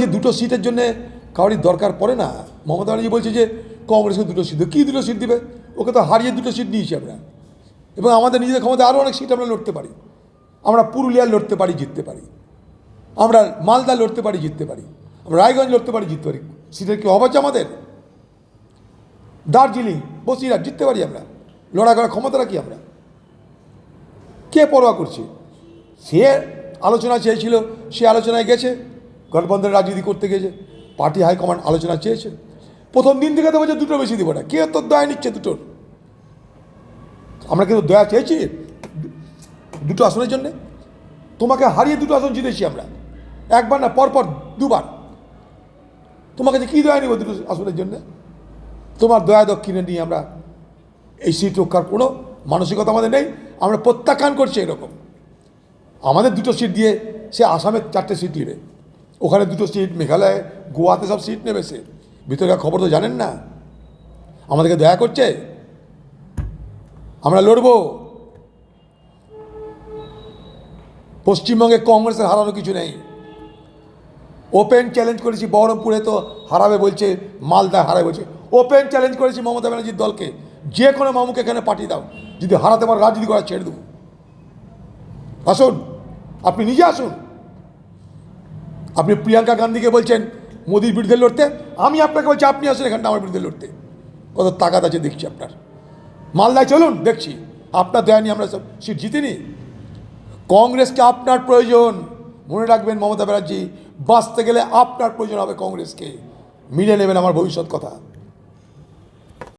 ব্যানার্জি দুটো সিটের জন্য কাউরির দরকার পড়ে না। মমতা ব্যানার্জি বলছে যে কংগ্রেসকে দুটো সিট, কী দুটো সিট দিবে? ওকে তো হারিয়ে দুটো সিট নিয়েছি আমরা। এবং আমাদের নিজেদের ক্ষমতা আরও অনেক সিট আমরা লড়তে পারি। আমরা পুরুলিয়া লড়তে পারি, জিততে পারি। আমরা মালদা লড়তে পারি, জিততে পারি। আমরা রায়গঞ্জ লড়তে পারি, জিততে পারি। সিটের কি অভাব আছে আমাদের? দার্জিলিং, বসিরহাট, জিততে পারি আমরা। লড়াই করার ক্ষমতা রাখি আমরা? কে পরোয়া করছে? সে আলোচনা চেয়েছিল, সে আলোচনায় গেছে। গঠবন্ধনের রাজনীতি করতে গেছে পার্টি হাইকমান্ড আলোচনা চেয়েছে। প্রথম দিন থেকে তো বলছে দুটো বেশি দিব না কে তোর দয়া নিচ্ছে দুটোর। আমরা কিন্তু দয়া চেয়েছি দুটো আসনের জন্যে। তোমাকে হারিয়ে দুটো আসন জিতেছি আমরা। একবার না, পরপর দুবার। তোমাকে যে কী দয়া নিব দুটো আসনের জন্যে? তোমার দয়া দক্ষিণে নিয়ে আমরা এই সিট রক্ষার কোনো মানসিকতা আমাদের নেই, আমরা প্রত্যাখ্যান করছি এরকম। আমাদের দুটো সিট দিয়ে সে আসামের চারটে সিট নেবে। ওখানে দুটো সিট, মেঘালয়, গোয়াতে সব সিট সে ভিতরকার খবর তো জানেন না? আমাদেরকে দয়া করছে? আমরা লড়বো। পশ্চিমবঙ্গে কংগ্রেসের হারানো কিছু নেই। ওপেন চ্যালেঞ্জ করেছি বহরমপুরে তো হারাবে বলছে মালদা হারাবে বলছে। ওপেন চ্যালেঞ্জ করেছি মমতা ব্যানার্জির দলকে। যে কোনো মামুকে এখানে পাঠিয়ে দাও। যদি হারাতে পারো, রাজনীতি করা ছেড়ে দেবো। আসুন, আপনি নিজে আসুন। আপনি প্রিয়াঙ্কা গান্ধীকে বলছেন, মোদির বিরুদ্ধে লড়তে, আমি আপনাকে বলছি, আপনি আসেন এখানটা আমার বিরুদ্ধে লড়তে। কত তাকাত আছে দেখছি আপনার। মালদায় চলুন, দেখছি। আপনার দয়া নিয়ে আমরা সব সিট জিতিনি। কংগ্রেসকে আপনার প্রয়োজন। মনে রাখবেন, মমতা ব্যানার্জি, বাঁচতে গেলে আপনার প্রয়োজন হবে কংগ্রেসকে। মিলে নেবেন আমার ভবিষ্যৎ কথা।